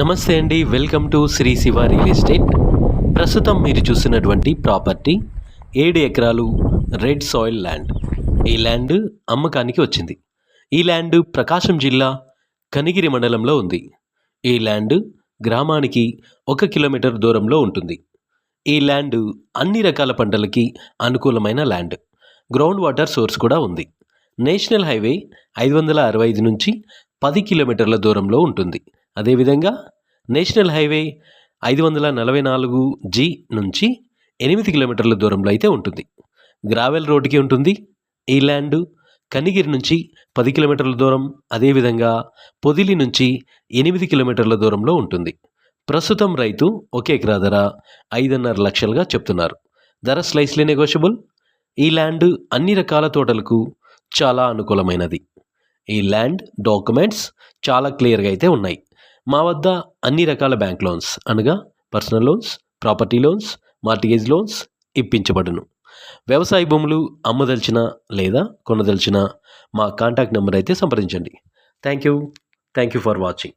నమస్తే అండి welcome to Sri Shiva real estate. ప్రస్తుతం మీరు చూసినటువంటి ప్రాపర్టీ ఏడు ఎకరాలు రెడ్ సాయిల్ ల్యాండ్. ఈ ల్యాండ్ అమ్మకానికి వచ్చింది. ఈ ల్యాండ్ ప్రకాశం జిల్లా కనిగిరి మండలంలో ఉంది. ఈ ల్యాండ్ గ్రామానికి ఒక కిలోమీటర్ దూరంలో ఉంటుంది. ఈ ల్యాండ్ అన్ని రకాల పంటలకి అనుకూలమైన ల్యాండ్. గ్రౌండ్ వాటర్ సోర్స్ కూడా ఉంది. నేషనల్ హైవే ఐదు వందల అరవై ఐదు నుంచి పది కిలోమీటర్ల దూరంలో ఉంటుంది. అదేవిధంగా నేషనల్ హైవే ఐదు వందల నలభై నాలుగు జీ నుంచి ఎనిమిది కిలోమీటర్ల దూరంలో అయితే ఉంటుంది. గ్రావెల్ రోడ్డుకి ఉంటుంది. ఈ ల్యాండ్ కనిగిరి నుంచి పది కిలోమీటర్ల దూరం అదేవిధంగా పొదిలి నుంచి ఎనిమిది కిలోమీటర్ల దూరంలో ఉంటుంది. ప్రస్తుతం రైతు ఒక ఎకరా ధర ఐదున్నర లక్షలుగా చెప్తున్నారు. ధర స్లైస్లీ నెగోషియబుల్. ఈ ల్యాండ్ అన్ని రకాల తోటలకు చాలా అనుకూలమైనది. ఈ ల్యాండ్ డాక్యుమెంట్స్ చాలా క్లియర్గా అయితే ఉన్నాయి. మా వద్ద అన్ని రకాల బ్యాంక్ లోన్స్ అనగా personal loans property loans mortgage loans ఇప్పించబడును. వ్యవసాయ భూములు అమ్మదలిచిన లేదా కొనదలిచిన మా కాంటాక్ట్ నెంబర్ అయితే సంప్రదించండి. Thank you thank you for watching.